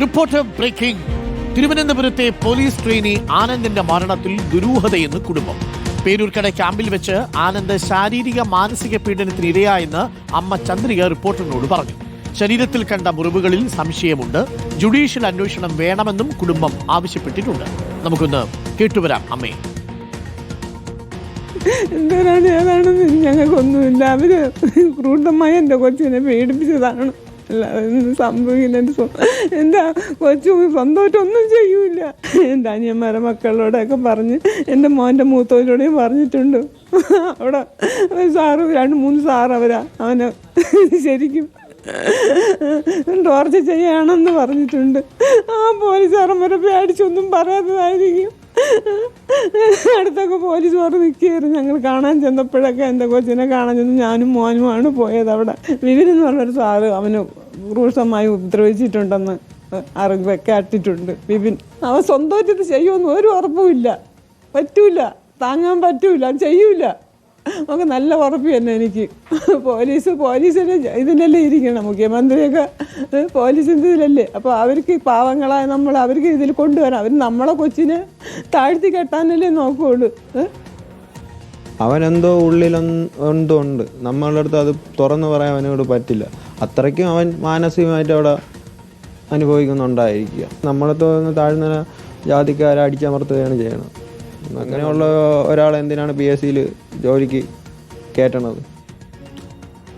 Report breaking. തിരുവനന്തപുരത്തെ police trainee ആനന്ദിന്റെ മരണത്തിൽ ദുരൂഹതയെന്ന് കുടുംബം. പേരൂർക്കട ക്യാമ്പിൽ വെച്ച് ആനന്ദ് ശാരീരിക മാനസിക പീഡനത്തിന് ഇരയായെന്ന് അമ്മ ചന്ദ്രിക റിപ്പോർട്ടറിനോട് പറഞ്ഞു. ശരീരത്തിൽ കണ്ട മുറിവുകളിൽ സംശയമുണ്ട്. ജുഡീഷ്യൽ അന്വേഷണം വേണമെന്നും കുടുംബം ആവശ്യപ്പെട്ടിട്ടുണ്ട്. നമുക്കൊന്ന് കേട്ടുവരാം അമ്മേ. ഏതാണെന്ന് ഞങ്ങൾക്കൊന്നുമില്ല. അവർ ക്രൂരമായി എന്റെ കൊച്ചിനെ പേടിപ്പിച്ചതാണ്. സംഭവിക്കില്ല എന്റെ കൊച്ചു സ്വന്തമായിട്ടൊന്നും ചെയ്യൂല. എന്റെ അനിയന്മാരെ മക്കളോടൊക്കെ പറഞ്ഞ് എന്റെ മോന്റെ മൂത്തവരോടെയും പറഞ്ഞിട്ടുണ്ട്. അവിടെ സാറ് രണ്ട് മൂന്ന് സാറ് അവരാ അവനെ ശരിക്കും ടോർച്ച ചെയ്യാണെന്ന് പറഞ്ഞിട്ടുണ്ട്. ആ പോലീസ് സാറന്മാരെ പേടിച്ചൊന്നും പറയാത്തതായിരിക്കും. അടുത്തൊക്കെ പോലീസ് പറഞ്ഞ് നിൽക്കുകയായിരുന്നു ഞങ്ങൾ കാണാൻ ചെന്നപ്പോഴൊക്കെ എന്റെ കൊച്ചിനെ കാണാൻ ചെന്ന് ഞാനും മോനുമാണ് പോയത് അവിടെ. വിവരെന്ന് പറഞ്ഞൊരു സാറ് അവന് ക്രൂഷമായി ഉപദ്രവിച്ചിട്ടുണ്ടെന്ന് അറിവ് കേട്ടിട്ടുണ്ട് വിപിൻ അവൻ സ്വന്തമായിട്ട് ഇത് ചെയ്യുമെന്ന് ഒരു ഉറപ്പുമില്ല പറ്റൂല. താങ്ങാൻ പറ്റൂല. ചെയ്യൂല. നമുക്ക് നല്ല ഉറപ്പ് തന്നെ എനിക്ക്. പോലീസ് പോലീസിന്റെ ഇതിനല്ലേ ഇരിക്കണം. മുഖ്യമന്ത്രിയൊക്കെ പോലീസിന്റെ ഇതിലല്ലേ? അപ്പോൾ അവർക്ക് പാവങ്ങളായ നമ്മൾ അവർക്ക് ഇതിൽ കൊണ്ടുവരാം. അവർ നമ്മളെ കൊച്ചിനെ താഴ്ത്തി കെട്ടാനല്ലേ നോക്കുകയുള്ളൂ? അവനെന്തോ ഉള്ളിലെന്തോ ഉണ്ട്. നമ്മളുടെ അടുത്ത് അത് തുറന്നു പറയാൻ അവനോട് പറ്റില്ല. അത്രയ്ക്കും അവൻ മാനസികമായിട്ട് അവിടെ അനുഭവിക്കുന്നുണ്ടായിരിക്കുക. നമ്മളെ തോന്നുന്ന താഴ്ന്ന ജാതിക്കാരെ അടിച്ചമർത്തുകയാണ് ചെയ്യണം. അങ്ങനെയുള്ള ഒരാൾ എന്തിനാണ് പി എസ് സിയിൽ ജോലിക്ക് കയറ്റണത്?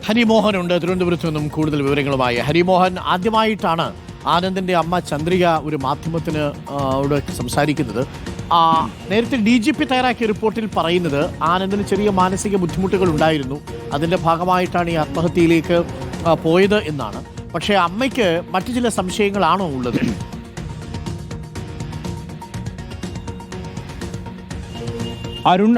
ഹരിമോഹൻ ഉണ്ട് തിരുവനന്തപുരത്ത് നിന്നും കൂടുതൽ വിവരങ്ങളുമായി. ഹരിമോഹൻ ആദ്യമായിട്ടാണ് ആനന്ദിന്റെ അമ്മ ചന്ദ്രിക ഒരു മാധ്യമത്തിന് സംസാരിക്കുന്നത്. നേരത്തെ ഡി ജി പി തയ്യാറാക്കിയ റിപ്പോർട്ടിൽ പറയുന്നത് ആനന്ദിന് ചെറിയ മാനസിക ബുദ്ധിമുട്ടുകൾ ഉണ്ടായിരുന്നു. അതിന്റെ ഭാഗമായിട്ടാണ് ഈ ആത്മഹത്യയിലേക്ക് പോയത് എന്നാണ്. പക്ഷേ അമ്മയ്ക്ക് മറ്റു ചില സംശയങ്ങളാണോ ഉള്ളത്? അരുൺ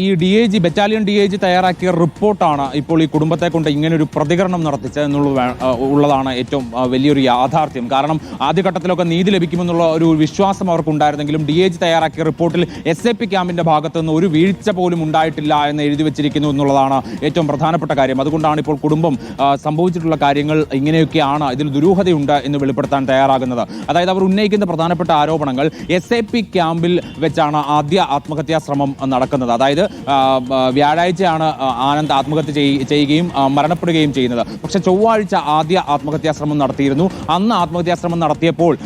ഈ D I G battalion D I G തയ്യാറാക്കിയ റിപ്പോർട്ടാണ് ഇപ്പോൾ ഈ കുടുംബത്തെ കൊണ്ട് ഇങ്ങനെ ഒരു പ്രതികരണം നടത്തിച്ചത് എന്നുള്ള ഉള്ളതാണ് ഏറ്റവും വലിയൊരു യാഥാർത്ഥ്യം. കാരണം ആദ്യഘട്ടത്തിലൊക്കെ നീതി ലഭിക്കുമെന്നുള്ള ഒരു വിശ്വാസം അവർക്കുണ്ടായിരുന്നെങ്കിലും ഡി ഐ ജി തയ്യാറാക്കിയ റിപ്പോർട്ടിൽ എസ് എ പി ക്യാമ്പിന്റെ ഭാഗത്തു നിന്ന് ഒരു വീഴ്ച പോലും ഉണ്ടായിട്ടില്ല എന്ന് എഴുതി വെച്ചിരിക്കുന്നു എന്നുള്ളതാണ് ഏറ്റവും പ്രധാനപ്പെട്ട കാര്യം. അതുകൊണ്ടാണ് ഇപ്പോൾ കുടുംബം സംഭവിച്ചിട്ടുള്ള കാര്യങ്ങൾ ഇങ്ങനെയൊക്കെയാണ് ഇതിൽ ദുരൂഹതയുണ്ട് എന്ന് വെളിപ്പെടുത്താൻ തയ്യാറാകുന്നത്. അതായത് അവർ ഉന്നയിക്കുന്ന പ്രധാനപ്പെട്ട ആരോപണങ്ങൾ എസ് എ പി ക്യാമ്പിൽ വെച്ചാണ് ആദ്യ ആത്മഹത്യാ ശ്രമം നടക്കുന്നത്. അതായത് വ്യാഴാഴ്ചയാണ് ആനന്ദ് ആത്മഹത്യ ചെയ്- ചെയ്യുകയും മരണപ്പെടുകയും ചെയ്യുന്നത്. പക്ഷേ ചൊവ്വാഴ്ച ആദ്യ ആത്മഹത്യാശ്രമം നടത്തിയിരുന്നു. അന്ന് ആത്മഹത്യാശ്രമം നടത്തിയപ്പോൾ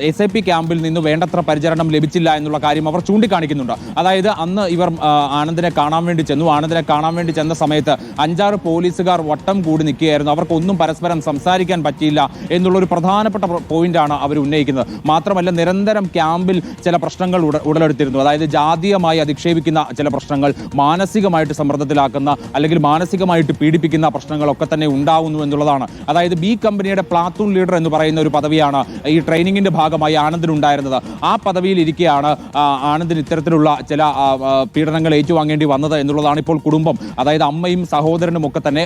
എസ് ഐ പി ക്യാമ്പിൽ നിന്ന് വേണ്ടത്ര പരിചരണം ലഭിച്ചില്ല എന്നുള്ള കാര്യം അവർ ചൂണ്ടിക്കാണിക്കുന്നുണ്ട്. അതായത് അന്ന് ഇവർ ആനന്ദിനെ കാണാൻ വേണ്ടി ചെന്നു. ആനന്ദിനെ കാണാൻ വേണ്ടി ചെന്ന സമയത്ത് അഞ്ചാറ് പോലീസുകാർ വട്ടം കൂടി നിൽക്കുകയായിരുന്നു. അവർക്കൊന്നും പരസ്പരം സംസാരിക്കാൻ പറ്റിയില്ല എന്നുള്ള ഒരു പ്രധാനപ്പെട്ട പോയിന്റാണ് അവർ ഉന്നയിക്കുന്നത്. മാത്രമല്ല നിരന്തരം ക്യാമ്പിൽ ചില പ്രശ്നങ്ങൾ ഉടലെടുത്തിരുന്നു. അതായത് ജാതീയമായി അധിക്ഷേപിക്കുന്ന ചില പ്രശ്നങ്ങൾ മാനസികമായിട്ട് സമ്മർദ്ദത്തിലാക്കുന്ന അല്ലെങ്കിൽ മാനസികമായിട്ട് പീഡിപ്പിക്കുന്ന പ്രശ്നങ്ങളൊക്കെ തന്നെ ഉണ്ടാവുന്നു എന്നുള്ളതാണ്. അതായത് ബി കമ്പനിയുടെ പ്ലാത്തൂൺ ലീഡർ എന്ന് പറയുന്ന ഒരു പദവിയാണ് ഈ ട്രെയിനിങ്ങിന്റെ ഭാഗമായി ആനന്ദിനുണ്ടായിരുന്നത് ആ പദവിയിൽ ഇരിക്കെയാണ് ആനന്ദിന് ഇത്തരത്തിലുള്ള ചില പീഡനങ്ങൾ ഏറ്റുവാങ്ങേണ്ടി വന്നത് എന്നുള്ളതാണ് ഇപ്പോൾ കുടുംബം. അതായത് അമ്മയും സഹോദരനും ഒക്കെ തന്നെ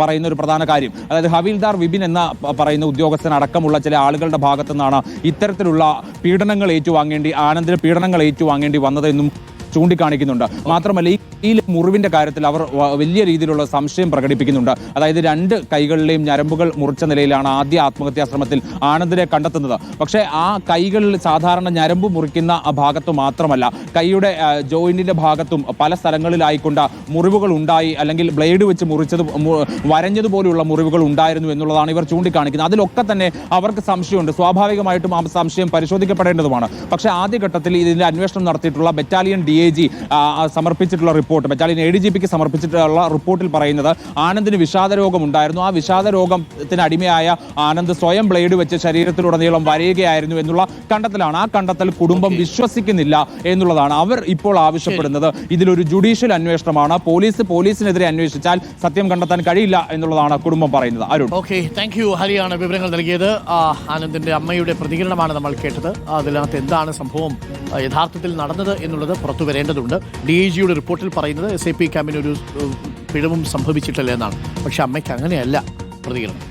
പറയുന്ന ഒരു പ്രധാന കാര്യം. അതായത് ഹവീൽദാർ വിപിൻ എന്ന പറയുന്ന ഉദ്യോഗസ്ഥൻ അടക്കമുള്ള ചില ആളുകളുടെ ഭാഗത്തു നിന്നാണ് ഇത്തരത്തിലുള്ള പീഡനങ്ങൾ ഏറ്റുവാങ്ങേണ്ടി ആനന്ദിന് പീഡനങ്ങൾ ഏറ്റുവാങ്ങേണ്ടി വന്നതെന്നും ചൂണ്ടിക്കാണിക്കുന്നുണ്ട്. മാത്രമല്ല ഈ മുറിവിന്റെ കാര്യത്തിൽ അവർ വലിയ രീതിയിലുള്ള സംശയം പ്രകടിപ്പിക്കുന്നുണ്ട്. അതായത് രണ്ട് കൈകളിലെയും ഞരമ്പുകൾ മുറിച്ച നിലയിലാണ് ആദ്യ ആത്മഹത്യാ ശ്രമത്തിൽ ആനന്ദിനെ കണ്ടെത്തുന്നത്. പക്ഷേ ആ കൈകളിൽ സാധാരണ ഞരമ്പ് മുറിക്കുന്ന ഭാഗത്തു മാത്രമല്ല കൈയുടെ ജോയിന്റിന്റെ ഭാഗത്തും പല സ്ഥലങ്ങളിലായിക്കൊണ്ട് മുറിവുകൾ ഉണ്ടായി അല്ലെങ്കിൽ ബ്ലേഡ് വെച്ച് മുറിച്ചത് വരഞ്ഞതുപോലെയുള്ള മുറിവുകൾ ഉണ്ടായിരുന്നു എന്നുള്ളതാണ് ഇവർ ചൂണ്ടിക്കാണിക്കുന്നത്. അതിലൊക്കെ തന്നെ അവർക്ക് സംശയമുണ്ട്. സ്വാഭാവികമായിട്ടും ആ സംശയം പരിശോധിക്കപ്പെടേണ്ടതുമാണ്. പക്ഷേ ആദ്യഘട്ടത്തിൽ ഇതിന്റെ അന്വേഷണം നടത്തിയിട്ടുള്ള battalion D A G സമർപ്പിച്ചിട്ടുള്ള report battalion A D G പിക്ക് സമർപ്പിച്ചിട്ടുള്ള റിപ്പോർട്ടിൽ പറയുന്നത് ആനന്ദിന് വിഷാദ രോഗം ഉണ്ടായിരുന്നു ആ വിഷാദ രോഗത്തിന് അടിമയായ ആനന്ദ് സ്വയം ബ്ലേഡ് വെച്ച് ശരീരത്തിലുടനീളം വരയുകയായിരുന്നു എന്നുള്ള കണ്ടെത്തലാണ്. ആ കണ്ടെത്തൽ കുടുംബം വിശ്വസിക്കുന്നില്ല എന്നുള്ളതാണ് അവർ ഇപ്പോൾ ആവശ്യപ്പെടുന്നത്. ഇതിലൊരു ജുഡീഷ്യൽ അന്വേഷണമാണ്. പോലീസ് പോലീസിനെതിരെ അന്വേഷിച്ചാൽ സത്യം കണ്ടെത്താൻ കഴിയില്ല എന്നുള്ളതാണ് കുടുംബം പറയുന്നത്. അരുൺ. ഓക്കെ താങ്ക് യു ഹരിയാണ് വിവരങ്ങൾ നൽകിയത്. ആനന്ദിന്റെ അമ്മയുടെ പ്രതികരണമാണ് നമ്മൾ കേട്ടത്. അതിനകത്ത് എന്താണ് സംഭവം യഥാർത്ഥത്തിൽ നടന്നത് എന്നുള്ളത് പുറത്തു വരേണ്ടതുണ്ട്. ഡി ഐ ജിയുടെ റിപ്പോർട്ടിൽ പറയുന്നത് എസ് ഐ പി ക്യാമ്പിന് ഒരു പിഴവും സംഭവിച്ചിട്ടില്ല എന്നാണ്. പക്ഷെ അമ്മയ്ക്ക് അങ്ങനെയല്ല പ്രതികരണം.